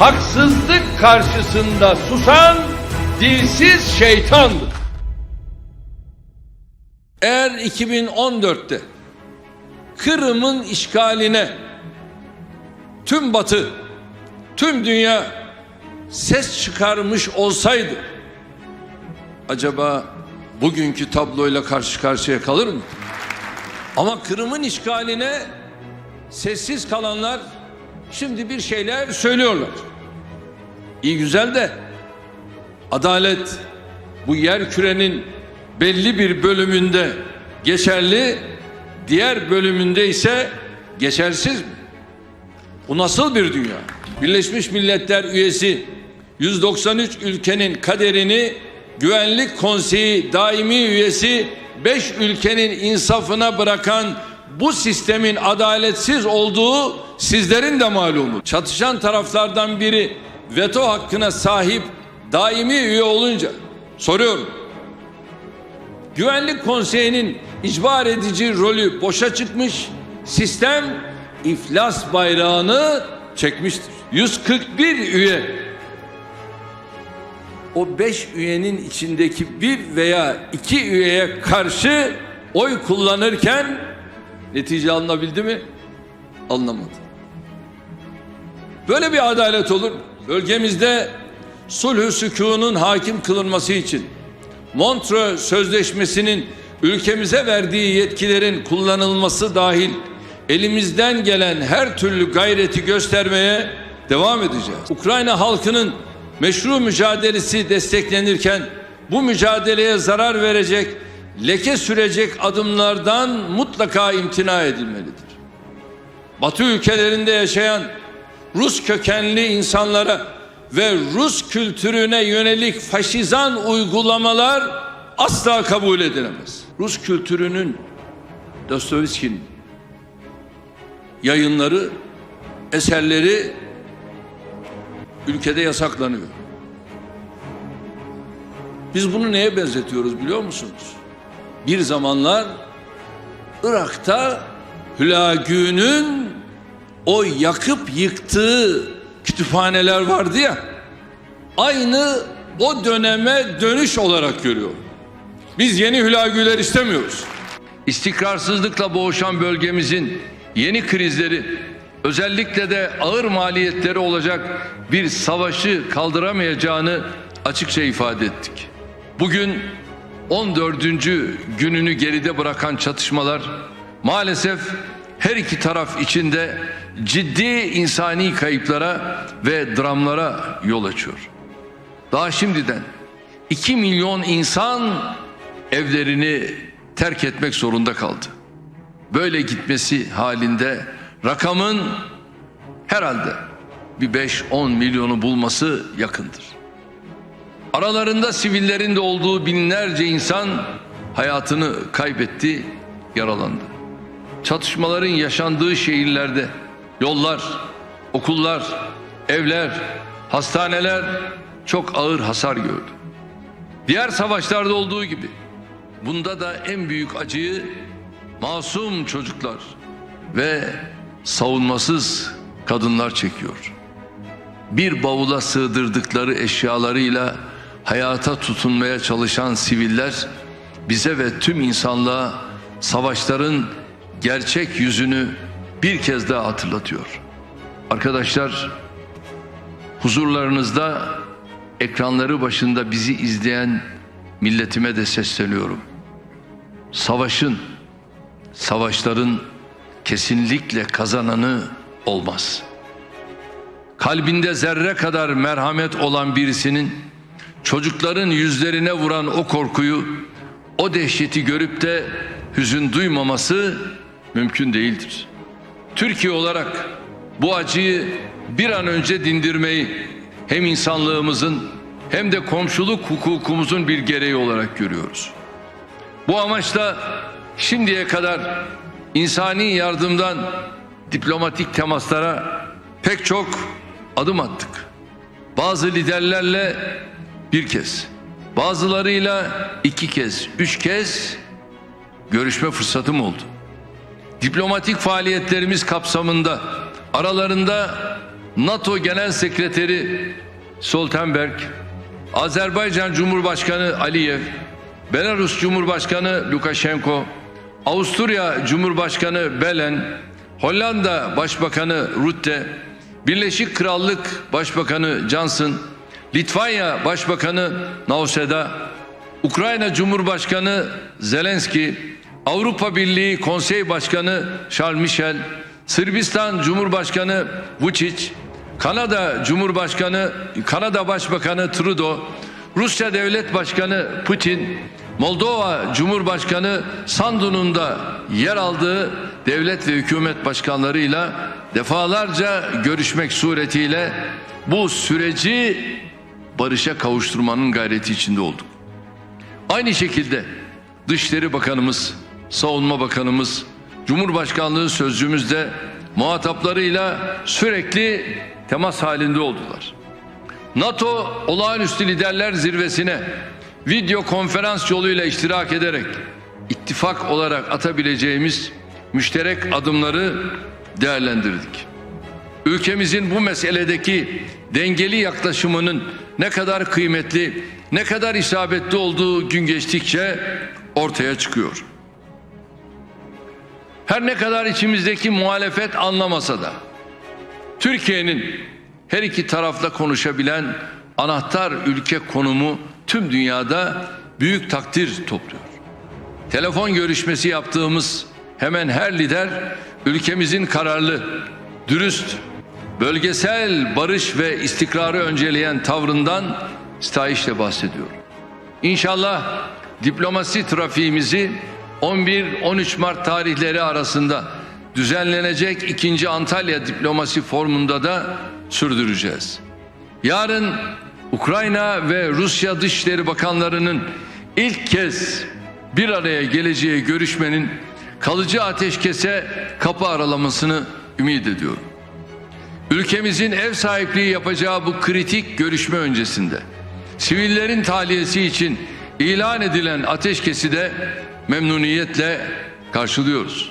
haksızlık karşısında susan dilsiz şeytandır. Eğer 2014'te Kırım'ın işgaline tüm Batı, tüm dünya ses çıkarmış olsaydı acaba bugünkü tabloyla karşı karşıya kalır mı? Ama Kırım'ın işgaline sessiz kalanlar şimdi bir şeyler söylüyorlar. İyi güzel de adalet bu yer kürenin belli bir bölümünde geçerli, diğer bölümünde ise geçersiz mi? Bu nasıl bir dünya? Birleşmiş Milletler üyesi 193 ülkenin kaderini Güvenlik Konseyi daimi üyesi 5 ülkenin insafına bırakan bu sistemin adaletsiz olduğu sizlerin de malumu. Çatışan taraflardan biri veto hakkına sahip daimi üye olunca soruyorum. Güvenlik Konseyi'nin icbar edici rolü boşa çıkmış, sistem iflas bayrağını çekmiştir. 141 üye o 5 üyenin içindeki bir veya iki üyeye karşı oy kullanırken netice alınabildi mi? Alınamadı. Böyle bir adalet olur. mu? Bölgemizde sulhü sükunun hakim kılınması için Montreux Sözleşmesi'nin ülkemize verdiği yetkilerin kullanılması dahil elimizden gelen her türlü gayreti göstermeye devam edeceğiz. Ukrayna halkının meşru mücadelesi desteklenirken bu mücadeleye zarar verecek, leke sürecek adımlardan mutlaka imtina edilmelidir. Batı ülkelerinde yaşayan Rus kökenli insanlara ve Rus kültürüne yönelik faşizan uygulamalar asla kabul edilemez. Rus kültürünün Dostoyevski'nin yayınları, eserleri ülkede yasaklanıyor. Biz bunu neye benzetiyoruz biliyor musunuz? Bir zamanlar Irak'ta Hülagü'nün o yakıp yıktığı kütüphaneler vardı ya. Aynı o döneme dönüş olarak görüyor. Biz yeni hülagüler istemiyoruz. İstikrarsızlıkla boğuşan bölgemizin yeni krizleri özellikle de ağır maliyetleri olacak bir savaşı kaldıramayacağını açıkça ifade ettik. Bugün 14. gününü geride bırakan çatışmalar maalesef her iki taraf içinde ciddi insani kayıplara ve dramlara yol açıyor. Daha şimdiden 2 milyon insan evlerini terk etmek zorunda kaldı. Böyle gitmesi halinde rakamın herhalde bir 5-10 milyonu bulması yakındır. Aralarında sivillerin de olduğu binlerce insan hayatını kaybetti, yaralandı. Çatışmaların yaşandığı şehirlerde yollar, okullar, evler, hastaneler çok ağır hasar gördü. Diğer savaşlarda olduğu gibi bunda da en büyük acıyı masum çocuklar ve savunmasız kadınlar çekiyor. Bir bavula sığdırdıkları eşyalarıyla hayata tutunmaya çalışan siviller bize ve tüm insanlığa savaşların gerçek yüzünü bir kez daha hatırlatıyor. Arkadaşlar huzurlarınızda ekranları başında bizi izleyen milletime de sesleniyorum. Savaşın, savaşların kesinlikle kazananı olmaz. Kalbinde zerre kadar merhamet olan birisinin çocukların yüzlerine vuran o korkuyu, o dehşeti görüp de hüzün duymaması mümkün değildir. Türkiye olarak bu acıyı bir an önce dindirmeyi hem insanlığımızın hem de komşuluk hukukumuzun bir gereği olarak görüyoruz. Bu amaçla şimdiye kadar insani yardımdan diplomatik temaslara pek çok adım attık. Bazı liderlerle bir kez, bazılarıyla iki kez, üç kez görüşme fırsatım oldu. Diplomatik faaliyetlerimiz kapsamında aralarında NATO Genel Sekreteri Stoltenberg, Azerbaycan Cumhurbaşkanı Aliyev, Belarus Cumhurbaşkanı Lukashenko, Avusturya Cumhurbaşkanı Belen, Hollanda Başbakanı Rutte, Birleşik Krallık Başbakanı Johnson, Litvanya Başbakanı Nauseda, Ukrayna Cumhurbaşkanı Zelenski, Avrupa Birliği Konsey Başkanı Charles Michel, Sırbistan Cumhurbaşkanı Vučić, Kanada Cumhurbaşkanı, Kanada Başbakanı Trudeau, Rusya Devlet Başkanı Putin, Moldova Cumhurbaşkanı Sandu'nun da yer aldığı devlet ve hükümet başkanlarıyla defalarca görüşmek suretiyle bu süreci barışa kavuşturmanın gayreti içinde olduk. Aynı şekilde Dışişleri Bakanımız, Savunma Bakanımız, Cumhurbaşkanlığı sözcüğümüz de muhataplarıyla sürekli temas halinde oldular. NATO olağanüstü liderler zirvesine video konferans yoluyla iştirak ederek ittifak olarak atabileceğimiz müşterek adımları değerlendirdik. Ülkemizin bu meseledeki dengeli yaklaşımının ne kadar kıymetli, ne kadar isabetli olduğu gün geçtikçe ortaya çıkıyor. Her ne kadar içimizdeki muhalefet anlamasa da Türkiye'nin her iki tarafla konuşabilen anahtar ülke konumu tüm dünyada büyük takdir topluyor. Telefon görüşmesi yaptığımız hemen her lider ülkemizin kararlı, dürüst, bölgesel barış ve istikrarı önceleyen tavrından sitayişle bahsediyor. İnşallah diplomasi trafiğimizi 11-13 Mart tarihleri arasında düzenlenecek 2. Antalya Diplomasi Forumu'nda da sürdüreceğiz. Yarın Ukrayna ve Rusya Dışişleri Bakanlarının ilk kez bir araya geleceği görüşmenin kalıcı ateşkese kapı aralamasını ümit ediyorum. Ülkemizin ev sahipliği yapacağı bu kritik görüşme öncesinde sivillerin tahliyesi için ilan edilen ateşkesi de memnuniyetle karşılıyoruz.